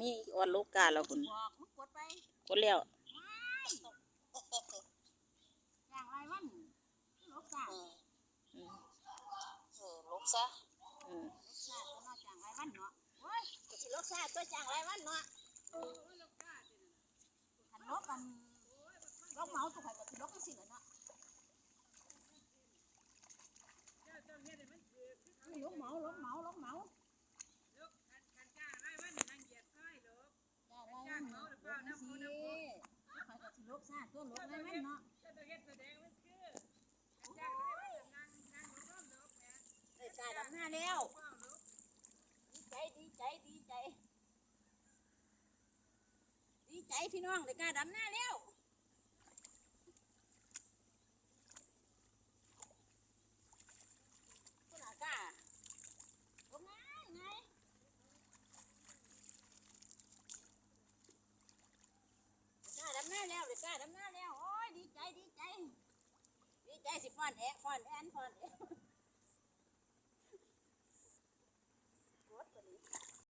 มีออนโลกกาแล้วคุณบอกมึงกดไปคนแล้วอย่างไรวันลูกสาเออลุกซะอืมลูกสาตัวน้อยจางไรวันเนาะโอ้ยสิลูกสาวตัวจางไรวันเนาะขันลบกันลกเมาตัวใครก็สิลกกันสิเลยเนาะลกเมาลกเมาลกเมาจ้างไรวันเนาะลกสิใครก็ สิลกสาวตัวลกไรวันเนาะได้จ่ายดำหน้าแล้วดีใจดีใจดีใจ ดีใจพี่น้องได้กล้าดำหน้าแล้วคุณอากล้าลงง่ายไงได้กล้าดำหน้าแล้วได้ กล้าดำหน้าแล้ว โอ้ย ดีใจ ดีใจ ดีใจสิฟอนแอะฟอนแอนฟอนแอะ